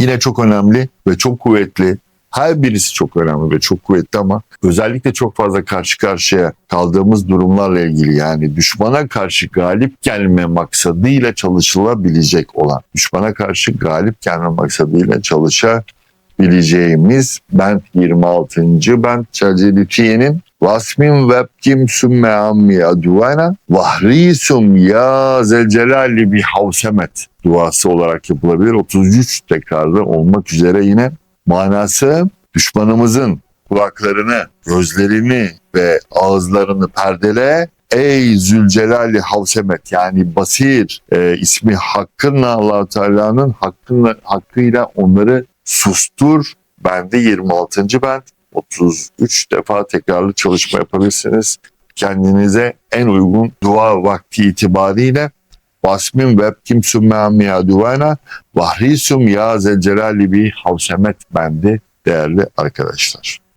Yine çok önemli ve çok kuvvetli. Her birisi çok önemli ve çok kuvvetli ama özellikle çok fazla karşı karşıya kaldığımız durumlarla ilgili yani düşmana karşı galip gelme maksadıyla çalışılabilecek olan, düşmana karşı galip gelme maksadıyla çalışabileceğimiz bent 26. bent Çelcelitiye'nin Vasmin webkim sümme ammi aduvana vahrisum ya zelcelali bir havsemet duası olarak yapılabilir. 33 tekrarda olmak üzere yine manası düşmanımızın kulaklarını, gözlerini ve ağızlarını perdele Ey Zülcelali Havsemet yani Basir e, ismi hakkınla allah Teala'nın hakkınla, hakkıyla onları sustur. Bende 26. bend 33 defa tekrarlı çalışma yapabilirsiniz. Kendinize en uygun dua vakti itibariyle Basmin ve kimsum me'ammiya duvana vahrisum ya zelcelali bi havsemet bendi değerli arkadaşlar.